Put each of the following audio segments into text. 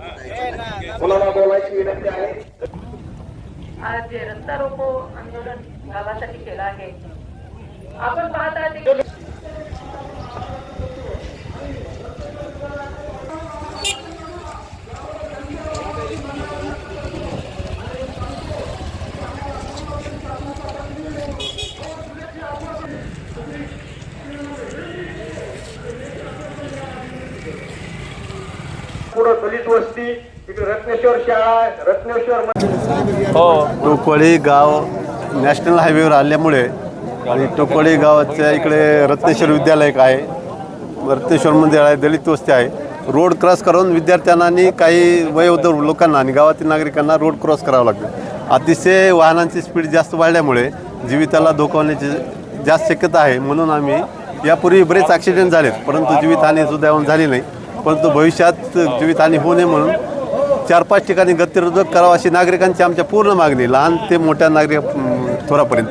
मुलांना बोलायची विनंती आहे आज जे रस्ता रोको आंदोलन गावासाठी केलं आहे आपण पाहता ते पुढं दलित वस्ती. इकडे रत्नेश्वर शाळा रत्नेश्वर हो. टोकळी गाव नॅशनल हायवेवर आल्यामुळे आणि टोकळी गावाच्या इकडे रत्नेश्वर विद्यालय एक आहे. रत्नेश्वर मंदिर आहे दलित वस्ती आहे. रोड क्रॉस करून विद्यार्थ्यांना आणि काही वयोवृद्ध लोकांना आणि गावातील नागरिकांना रोड क्रॉस करावा लागतो. अतिशय वाहनांची स्पीड जास्त वाढल्यामुळे जीविताला धोका होण्याची जास्त शक्यता आहे. म्हणून आम्ही यापूर्वी बरेच ॲक्सिडेंट झालेत परंतु जीवितहानी सुद्धा झाली नाही. परंतु भविष्यात जीवितहानी होऊ नये म्हणून चार पाच ठिकाणी गतिरोधक करावा अशी नागरिकांची आमच्या पूर्ण मागणी लहान ते मोठ्या नागरिक थोरापर्यंत.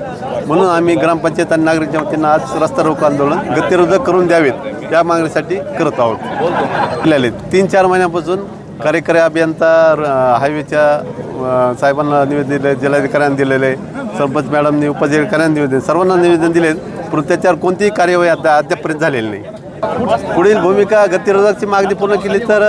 म्हणून आम्ही ग्रामपंचायत आणि नागरिकांच्या वतीनं आज रस्ता रोको आंदोलन गतिरोधक करून द्यावेत या मागणीसाठी करत आहोत. आपल्याला तीन चार महिन्यापासून कार्यकारी अभियंता हायवेच्या साहेबांना निवेदन दिले जिल्हाधिकाऱ्यांना दिलेले सरपंच मॅडमनी उपजिल्हाधिकाऱ्यांना निवेदन सर्वांना निवेदन दिले पण त्याच्यावर कोणतीही कार्यवाही आता अद्यापपर्यंत झालेली नाही. पुढील भूमिका गतिरोधकची मागणी पूर्ण केली तर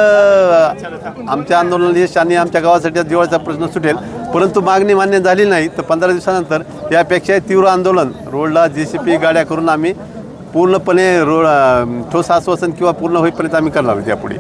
आमच्या आंदोलन यश आणि आमच्या गावासाठी दिवाळीचा प्रश्न सुटेल. परंतु मागणी मान्य झाली नाही तर पंधरा दिवसानंतर यापेक्षा तीव्र आंदोलन रोडला जे सी पी गाड्या करून आम्ही पूर्णपणे रोड ठोस आश्वासन किंवा पूर्ण होईपर्यंत आम्ही करणार यापुढे.